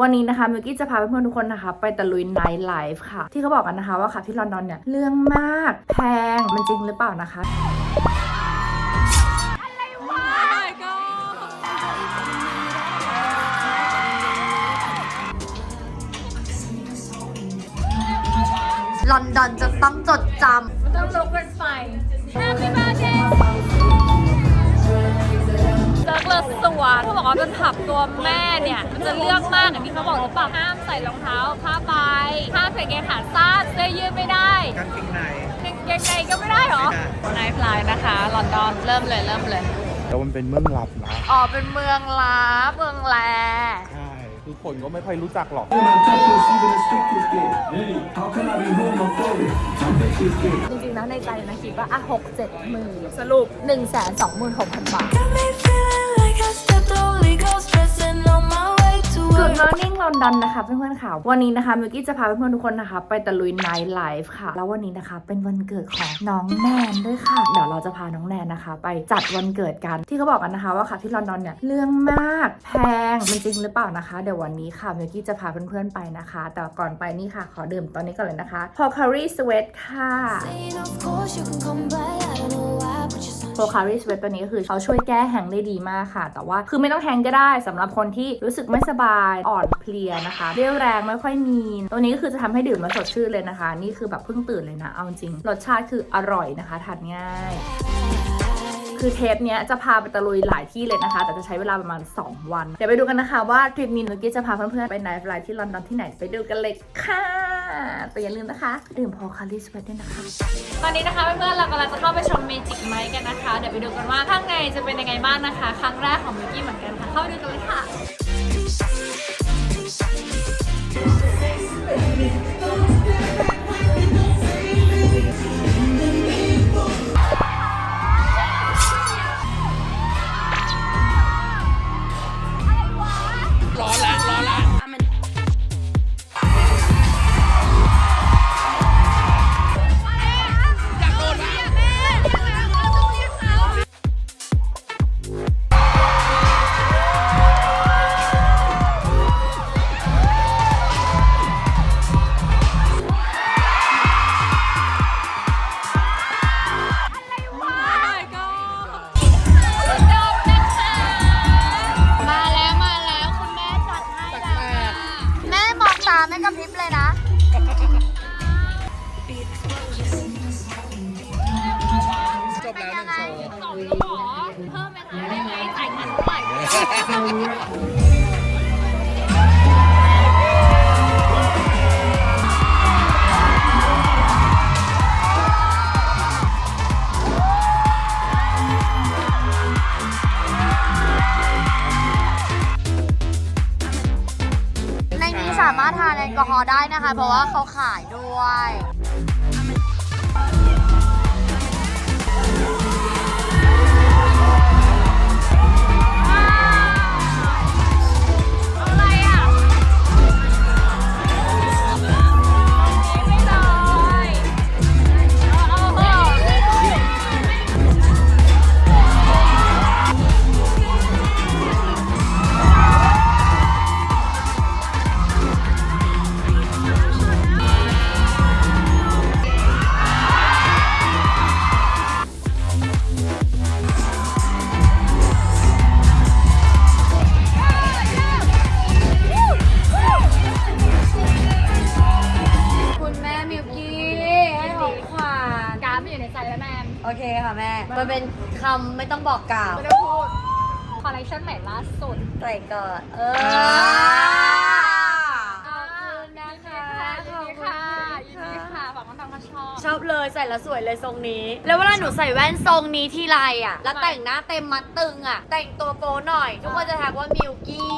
วันนี้นะคะมิวกี้จะพาเพื่อนๆทุกคนนะคะ ไปตะลุยไนท์ไลฟ์ค่ะ ที่เขาบอกกันนะคะว่าค่ะที่ลอนดอนเนี่ย เรื่องมากแพงมันจริงหรือเปล่านะคะ ลอนดอนจะต้องจดจต้องลุกเป็นไฟ Happy birthday สวรรค์เขาบอกว่าเป็นผับตัวแม่เนี่ยมันจะเลือกมากอย่างที่เขาบอกหรือเปล่าห้ามใส่รองเท้าผ้าใบห้ามใส่กางเกงขาสั้นเสื้อยืดไม่ได้กางเกงในกางเกงในก็ไม่ได้เหรอไนท์ไลน์นะคะลอนดอนเริ่มเลยเริ่มเลยแล้วมันเป็นเมืองลับนะอ๋อเป็นเมืองลับเมืองแลใช่คือคนก็ไม่ค่อยรู้จักหรอกจริงๆแล้วในใจนะคิดว่าอะหกเจ็ดหมื่นสรุป1นึ่งแสนสองหมื่นหกพันบาท Good morning London นะคะเพื่อนๆค่ะ วันนี้นะคะมิวกี้จะพาเพื่อนๆทุกคนนะคะ ไปตะลุยไนท์ไลฟ์ค่ะ แล้ววันนี้นะคะเป็นวันเกิดของน้องแนนด้วยค่ะ เดี๋ยวเราจะพาน้องแนนนะคะ ไปจัดวันเกิดกันที่เขาบอกกันนะคะว่าค่ะที่ลอนดอนเนี่ยเรื่องมากแพงมันจริงหรือเปล่านะคะ เดี๋ยววันนี้ค่ะมิวกี้จะพาเพื่อนๆไปนะคะ แต่ก่อนไปนี่ค่ะขอดื่มตอนนี้ก่อนเลยนะคะ p o c a r i Sweat ค่ะ คาริสเวทตัวนี้ก็คือเขาช่วยแก้แห้งได้ดีมากค่ะ แต่ว่าคือไม่ต้องแห้งก็ได้สำหรับคนที่รู้สึกไม่สบายอ่อนเพลียนะคะเรี่ยวแรงไม่ค่อยมีตัวนี้ก็คือจะทำให้ดื่มแล้วสดชื่นเลยนะคะ นี่คือแบบเพิ่งตื่นเลยนะเอาจริงรสชาติคืออร่อยนะคะทานง่าย คือเทปเนี้ยจะพาไปตะลุยหลายที่เลยนะคะ แต่จะใช้เวลาประมาณ 2 วัน เดี๋ยวไปดูกันนะคะว่าทริปนี้นุกกี้จะพาเพื่อนๆ ไปไนฟ์ไลฟ์ที่ลอนดอนที่ไหนไปดูกันเลยค่ะ แต่อย่าลืมนะคะ ดื่มพอคาริสไปด้วยนะคะ ตอนนี้นะคะเพื่อนๆเรากำลังจะเข้าไปชมเมจิกไมค์กันนะคะ เดี๋ยวไปดูกันว่าข้างในจะเป็นยังไงบ้างนะคะ ครั้งแรกของมิกกี้เหมือนกันค่ะ เข้าไปดูกันเลยค่ะาแม่กระพริบเลยนะจบแล้วหนึ่งโชว์ สองก็หรอเพิ่มไหมคะได้ไหมจ่ายเงินเท่าไหร่ ลกอฮอล์ได้นะคะ เพราะว่าเขาขายด้วย การ์ดมันอยู่ในใจแล้วแมนโอเคค่ะแม่ มันเป็นคำไม่ต้องบอกกล่าวไม่ได้พูดคอลเลคชันใหม่ล่าสุดใส่ก่อนเออขอบคุณนะคะยินดีค่ะยินดีค่ะหวังว่าน้องก็ชอบ ชอบเลยใส่แล้วสวยเลยทรงนี้ แล้วเวลาหนูใส่แว่นทรงนี้ที่ไรอะ แล้วแต่งหน้าเต็มมัดตึงอะ แต่งตัวโป๊หน่อย ทุกคนจะทักว่ามิวกี้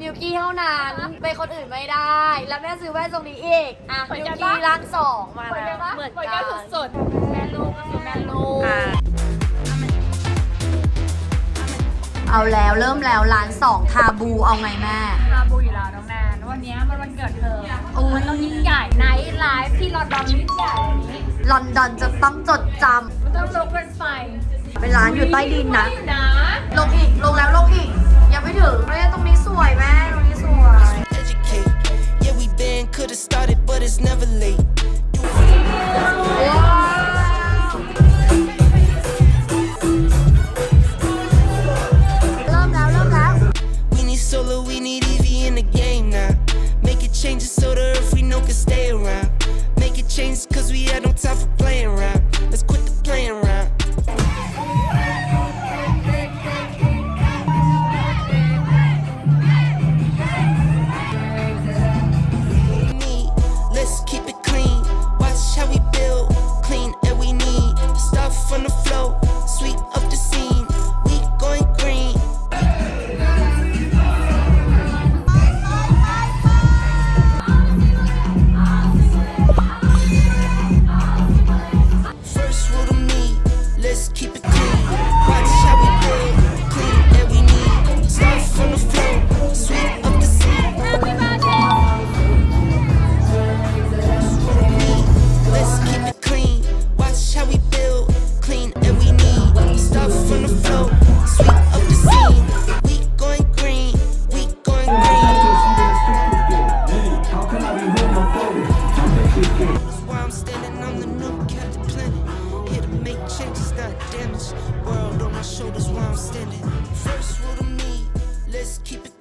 มิวกี้เท่านั้น เป็นคนอื่นไม่ได้ แล้วแม่ซื้อแว่นทรงนี้อีกอะเหมือนมิวกันกี้ปะ ร่างสองมาเหมือนแล้กันวปะเหมือนเหมือนกักันนสุดๆแม่ลูกก็คือแม่ลูกอะเอาแล้วเริ่มแล้วร้านสองทาบูเอาไงแม่ คาบูอยู่แล้วน้องแนนวันนี้มันวันเกิดเธอโอ้ย มันต้องยิ่งใหญ่ไนท์ไลฟ์ที่ลอนดอนยิ่งใหญ่แบบนี้ลอนดอนจะต้องจดจมันต้องลุกเป็นไฟำเป็นร้านอยู่ใต้ดินนะ นะลงอีกลงแล้วลงอีก ยังไม่ถึงเลยตรงนี้สวยแม่ตรงนี้สวย Educate. Yeah, we been, could've started, but it's never late. Damage. World on my shoulders while I'm standing. First rule to me. Let's keep it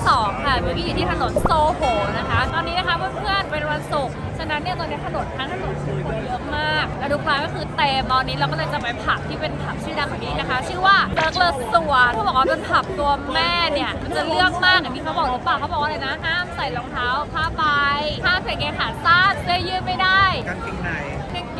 ที่2ค่ะเมื่อกี้อยู่ที่ถนนโซโหนะคะ ตอนนี้นะคะเพื่อนๆเป็นวันศุกร์ฉะนั้นเนี่ยตอนนี้ถนนทั้งถนนคือคนเยอะมาก แล้วทุกร้านก็คือเต็มตอนนี้เราก็เลยจะไปผับที่เป็นผับชื่อดังของนี่นะคะ ชื่อว่าเซิร์กเลอร์สวเขาบอกว่าเป็นผับตัวแม่เนี่ยมันจะเลือกมากอย่างที่เขาบอกหรือเปล่าเขาบอกว่าอะไรนะห้ามใส่รองเท้าผ้าใบห้ามใส่กางเกงขาสั้นเสื้อยืดไม่ได้กางเกงใน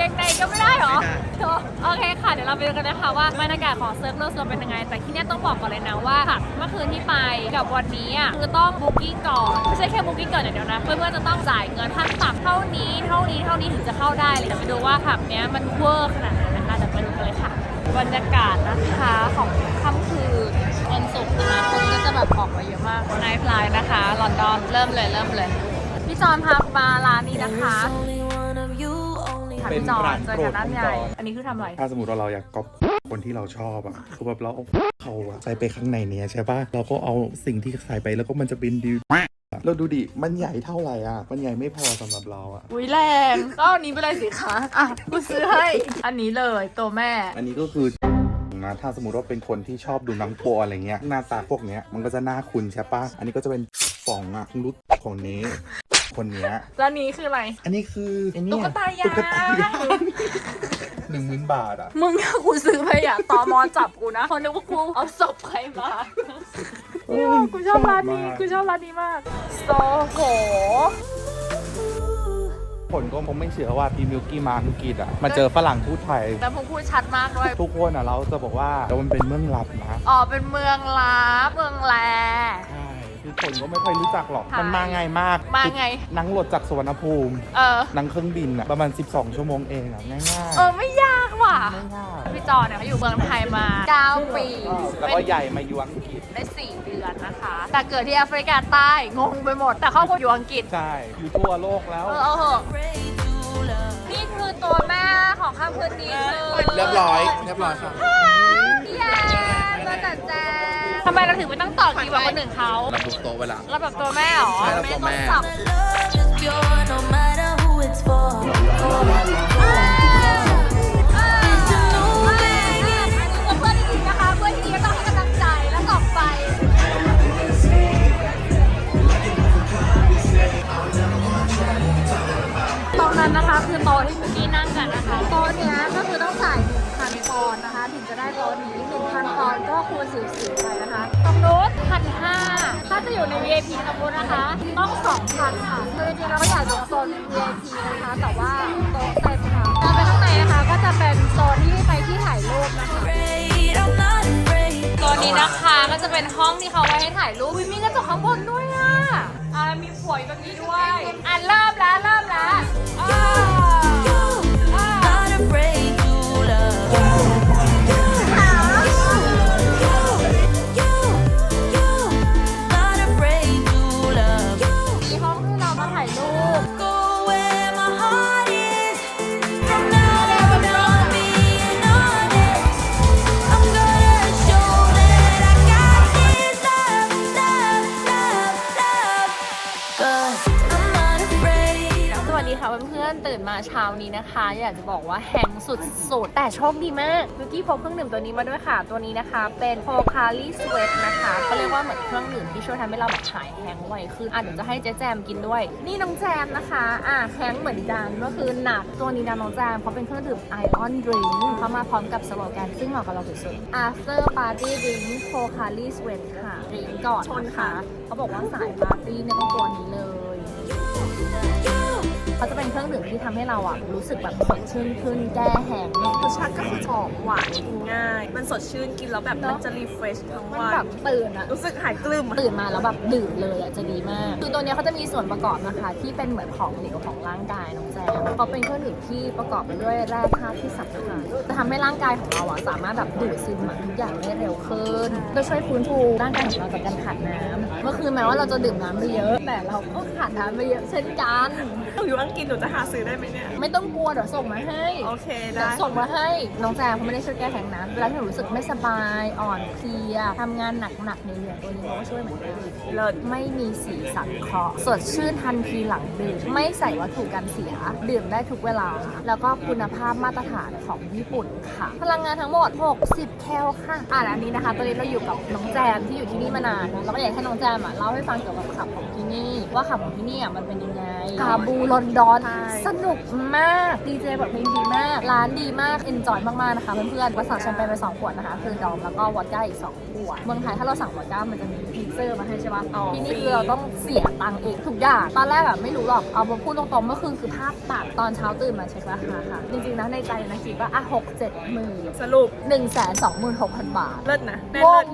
กางเกงในก็ไม่ได้เหรอไม่ได้โอเคค่ะ เดี๋ยวเราไปดูกันนะคะว่าบรรยากาศของเซิร์ฟเวอร์โซนเป็นยังไง แต่ที่เนี้ยต้องบอกก่อนเลยนะว่าค่ะเมื่อคืนที่ไปกับวันนี้อะคือต้องบุ๊กิ้งก่อน ไม่ใช่แค่บุ๊กิ้งก่อนอย่างเดียวนะ เพื่อนๆจะต้องจ่ายเงินขั้นต่ำเท่านี้เท่านี้เท่านี้ถึงจะเข้าได้เลยเดี๋ยวไปดูว่าผับเนี้ยมันเวอร์ขนาดไหนนะคะเดี๋ยวไปดูกันเลยค่ะ บรรยากาศนะคะของค่ำคืนวันศุกร์นะคะคนก็จะแบบออกมาเยอะมากไนท์ไลน์นะคะลอนดอนเริ่มเลยเริ่มเลยพี่จอนพามาร้านนี้นะคะ ค่ะเป็นพี่จอนร้านเจอโปรกัดนด้านของใหญ่จอนอันนี้คือทำอะไร ถ้าสมมติว่าเราอยากก๊อปคนที่เราชอบอะคือแบบเราเอาเขาอะใส่ไปข้างในเนี้ยใช่ปะเราก็เอาสิ่งที่ใส่ไปแล้วก็มันจะเป็นดิวเราดูดิ มันใหญ่เท่าไหร่อะ มันใหญ่ไม่พอสำหรับเราอะ อุ้ยแรงก็อันนี้ไปเลยสิคะอะกูซื้อให้ อันนี้เลยตัวแม่ อันนี้ก็คือนะถ้าสมมติว่าเป็นคนที่ชอบดูหนังโปอะไรเงี้ยหน้าตาพวกเนี้ยมันก็จะน่าคุ้นใช่ปะอันนี้ก็จะเป็นฝ่องอะรู้ของนี้ คนเนี้ย แล้วอันนี้คืออะไร อันนี้คือไอ้เนี่ตุ๊กตายาง ตุ๊กตายางหนึ่งหมื่นบาทอะ มึงถ้ากูซื้อไปอะตอมอจับกูนะคนนึกว่ากูเอาศพใครมากูชอบร้านนี้ กูชอบร้านนี้มากโซโหคนก็คงไม่เชื่อว่าพี่มิวกี้มาอังกฤษอะ มาเจอฝรั่งพูดไทย แล้วมึงพูดชัดมากด้วย ทุกคนอะเราจะบอกว่าแต่มันเป็นเมืองลับนะ อ๋อ เป็นเมืองลับเมืองแล ใช่ คือคนก็ไม่ค่อยรู้จักหรอกใช่มันมาง่ายมากมาไง นั่งรถจากสวนภูมิเออ นั่งเครื่องบินอะประมาณ 12 ชั่วโมงเองอะง่ายๆเออ ไม่ยากว่ะ ไม่ยากพี่จอเนี่ยเขาอยู่เมืองไทยมา 9 ปีแล้วก็ใหญ่มาอยู่อังกฤษได้ 4 เดือนนะคะ แต่เกิดที่แอฟริกาใต้ งงไปหมด แต่ครอบครัวอยู่อังกฤษ ใช่อยู่ทั่วโลกแล้ว เออเอาเหอะ pray to love. นี่คือตัวแม่ของค่ำคืนนี้คือเรียบร้อย เรียบร้อยครับ พี่แอนตัวจัดแจง ทำไมเราถึงไม่ต้องต่อคิวกับคนอื่นเขาเราดูโต๊ะเวลาเราแบบตัวแม่เหรอใช่เราตัวแม่ต้องสับ Love is pure, no matter who it's for. อยากอยู่โซน VIP นะคะ แต่ว่าโต๊ะเต็มค่ะเราไปข้างในนะคะ ก็จะเป็นโซนที่ไปที่ถ่ายรูปนะคะ afraid, I'm not afraid. ตัวนี้นะคะก็จะเป็นห้องที่เขาไว้ให้ถ่ายรูปอุ๊ยมีกระจกข้างบนด้วยอะอ่ามีผวยตรงนี้ด้วยอะเริ่มแล้วเริ่มแล้ว เช้านี้นะคะ อยากจะบอกว่าแฮงสุดๆ แต่โชคดีมากลูกี้พกเครื่องดื่มตัวนี้มาด้วยค่ะ ตัวนี้นะคะ เป็นโ o คา l ี Sweat นะคะเขาเรียกว่าเหมือนเครื่องดื่มที่ช่วยทำให้เราแบบหายแฮงไวขึ้นอะเดี๋ยวจะให้เจ๊แจมกินด้วย นี่น้องแจมนะคะ อะแฮงเหมือนกันก็คือหนักตัวนี้นะน้องแจมเขาเป็นเครื่องดื่ม Ion Drink เขามาพร้อมกับสโลแกนซึ่งเหมาะกับเราสุดๆ After Party Drink p o c a l i Sweat ค่ะดื่มก่อนนะคะเขาบอกว่าสายปาร์ตี้เนี่ยต้องตัวนี้เลย เขาจะเป็นเครื่องดื่มที่ทำให้เราอะรู้สึกแบบสดชื่นขึ้นแก้แห้งรสชาติก็คือหอมหวานกินง่าย มันสดชื่นกินแล้วแบบมันจะรีเฟรชทั้งมันวัน แบบตื่นอะรู้สึกหายกลืมอะตื่นมาแล้วแบบดื่มเลยอะจะดีมาก คือตัวเนี้ยเขาจะมีส่วนประกอบนะคะ ที่เป็นเหมือนของเหลวของร่างกายน้องแจมเขาเป็นเครื่องดื่มที่ประกอบไปด้วยแร่ธาตุที่สำคัญจะทำให้ร่างกายของเราอะสามารถแบบดูดซึมอะทุกอย่างได้เร็วขึ้นจะช่วยฟื้นฟูร่างกายของเราจากการขาดน้ำเมื่อคืนแม้ว่าเราจะดื่มน้ำไปเยอะ แต่เราก็ขาดน้ำไปเยอะเช่นกันหนูอยู่อังกฤษหนูจะหาซื้อได้ไหมเนี่ย ไม่ต้องกลัวเดี๋ยวส่งมาให้โอเคเดี๋ยได้วส่งมาให้ น้องแจมเขาไม่ได้ช่วยแก้แข็งน้ำเวลาที่หนูรู้สึกไม่สบายอ่อนเพลียทำงานหนักๆเหนื่อยๆตัวนี้เขาก็ช่วยเหมือนกันเลิศ ไม่มีสีสังเคราะห์สดชื่นทันทีหลังดื่ม ไม่ใส่วัตถุกันเสีย ดื่มได้ทุกเวลา แล้วก็คุณภาพมาตรฐานของญี่ปุ่นค่ะ พลังงานทั้งหมด 60 แคลค่ะ อ่าอันนี้นะคะ ตอนนี้เราอยู่กับน้องแจมที่อยู่ที่นี่มานานนะแล้วก็อยากให้น้องแจมอะเล่าให้ฟังเกี่ยวกับขับของที่นี่ ว่าขับของที่นี่อะมันเป็นยังไงคาบูลอนดอนใช่สนุกมากดีเจแบบเพลงดีมาก ร้านดีมากเอนจอยมากๆนะคะเพื่อนๆวัสั่งแชมเปญไปสองขวดนะคะ คือดอมแล้วก็วอดก้าอีกสองขวด เมืองไทยถ้าเราสั่งวอดก้ามันจะมีพิเซอร์มาให้ใช่ปะอ๋อที่นี่คือเราต้องเสียตังค์เองทุกอย่าง ตอนแรกอะไม่รู้หรอก เอามาพูดตรงๆเมื่อคืนคือภาพตัดตอนเช้าตื่นมาเช็คราคาค่ะ จริงๆนะในใจนะคิดว่าอะหกเจ็ดหมื่นสรุปหนึ่งแสนสองหมื่นหกพันบาทเลิศนะแม่งเลิศ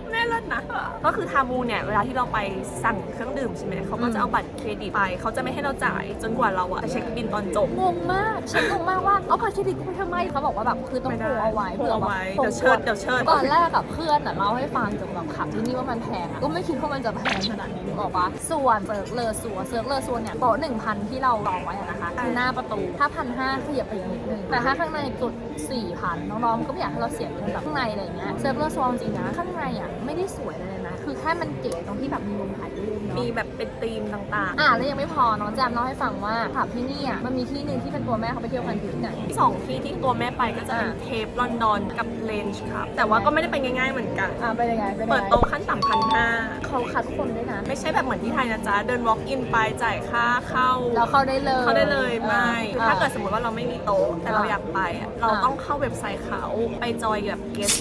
งแม่เลิศนะ ก็คือทามูเนี่ยเวลาที่เราไปสั่งเครื่องดื่มใช่ไหมเขาก็อืมจะเอาบัตรเครดิตไปเขาจะไม่ให้เราจ่ายจนกว่าเราอะจะเช็คบินตอนจบ งงมากฉันงงมากว่าเอาบัตรเครดิตกูไปทำไมเขาบอกว่าแบบคือต้องไม่โทได้รเอาไว้โทรเอาไว้โทรเดี๋ยวเชิญเดี๋ยวเชิญตอนแรกกับเพื่อนอะเล่าให้ฟังเกี่ยวกับขับที่นี่ว่ามันแพงอะก็ไม่คิดว่ามันจะแพงขนาดนี้นึกออกปะส่วนเซิร์ฟเลอซัวเซิร์ฟเลอซัวเนี่ยโต๊ะหนึ่งพันที่เราลองไว้อะนะคะคือหน้าประตูถ้าพันห้าขยับไปอีกนิดนึงแต่ถ้าข้างในจุดสี่พันน้องๆก็ไม่อยากให้เราเสียเงินแบบข้างในอะไรเงี้ยเซิร์ฟเลอซัวจริงๆนะข้างในอะไม่ได้สวยเลยนะ คือแค่มันเก๋ตรงที่แบบมีมุมถ่ายรูปเนาะมีแบบเป็นธีมต่างอะแล้วยังไม่พอน้องแจมเล่าให้ฟังว่าขับที่นี่อะมันมีที่หนึ่งที่เป็นตัวแม่เขาไปเที่ยวกันที่ไหน ๆสองที่ที่ตัวแม่ไปก็จะเป็นอ่าเทปลอนดอนกับเลนจ์ครับ แต่ว่าก็ไม่ได้ไปง่าย ๆเหมือนกัน อะเป็นยังไงเป็นยังไงเปิดโต๊ะขั้นต่ำพันห้าเขาคัดคนด้วยนะไม่ใช่แบบเหมือนที่ไทยนะจ๊ะ เดิน walk in ไปจ่ายค่าเข้า แล้วเข้าได้เลยเข้าได้เลยไม่คืออะ ถ้าเกิดสมมติว่าเราไม่มีโต๊ะแต่เราอะอยากไปอะเราอะ ต้องเข้าเว็บไซต์เขาไปจอยแบบ guest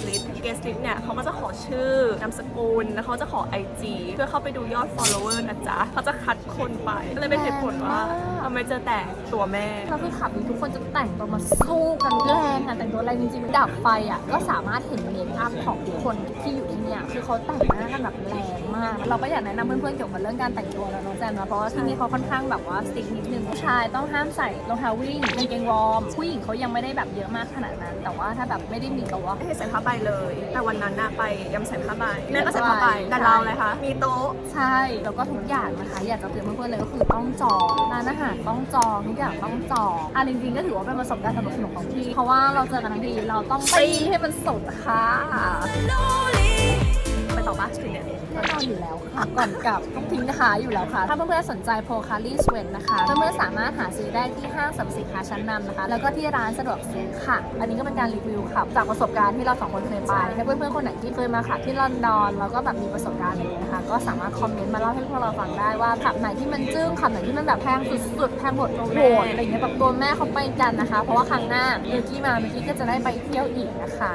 list guest list เนี่ยเขาก็จะขอชื่อนามสกุล แล้วเขาจะขอ IG เพื่อเข้าไปดูยอด follower นะจ๊ะเขาจะคัดคนไปก็เลยเป็นเหตุผลว่าทำไมเจอแต่ตัวแม่เราคือขับนี่ทุกคนจะแต่งตัวมาสู้กันแรงอะแต่งตัวแรงจริงๆดับไฟอะก็สามารถเห็นเมคอัพของทุกคนที่อยู่ที่เนี่ยคือเขาแต่งหน้ากันแบบแรงมาก เราก็อยากแนะนำเพื่อนๆเกี่ยวกับเรื่องการแต่งตัวแล้วน้องแจมนะเพราะว่าที่นี่เขาค่อนข้างแบบว่าสติ๊กนิดนึงผู้ชายต้องห้ามใส่รองเท้าวิ่งกางเกงวอร์มผู้หญิงเขายังไม่ได้แบบเยอะมากขนาดนั้น แต่ว่าถ้าแบบไม่ได้มีโต๊ะไม่ให้ใส่ผ้าใบเลย แต่วันนั้นน่ะไปยำใส่ผ้าใบแม่ก็ใส่ผ้าใบแต่เราเลยคะมีโต๊ะ ใช่แล้วก็ทุกอย่างนะคะ อยากจะเตือนเพื่อนๆเลยก็คือต้องจองร้านอาหารต้องจองทุกอย่างต้องจองอะจริงๆก็ถือว่าเป็นประสบการณ์สนุกๆของพี่ เพราะว่าเราเจอกันทั้งทีเราต้องตีให้มันสุดค่ะ ไปต่อบ้านคืนเนี่ย แน่นอนอยู่แล้วค่ะ ก่อนกลับต้องทิ้งนะคะอยู่แล้วค่ะ ถ้าเพื่อนๆสนใจโพคารีสเวนนะคะ เพื่อนๆสามารถหาซื้อได้ที่ห้างสรรพสินค้าชั้นนำนะคะ แล้วก็ที่ร้านสะดวกซื้อค่ะ อันนี้ก็เป็นการรีวิวค่ะ จากประสบการณ์ที่เราสองคนเคยไปถ้าเพื่อนๆคนไหนที่เคยมาขับที่ลอนดอน แล้วก็แบบมีประสบการณ์อะไรอย่างเงี้นะคะ ก็สามารถคอมเมนต์มาเล่าให้พวกเราฟังได้ว่าขับไหนที่มันจึ้งขับไหนที่มันแบบแพงสุดๆแพงหมดโหดอะไรอย่างเงี้ยแบบตัวแม่เขาไปกันนะคะ เพราะว่าครั้งหน้าเมกี้มาเมกี้ก็จะได้ไปเที่ยวอีกนะคะ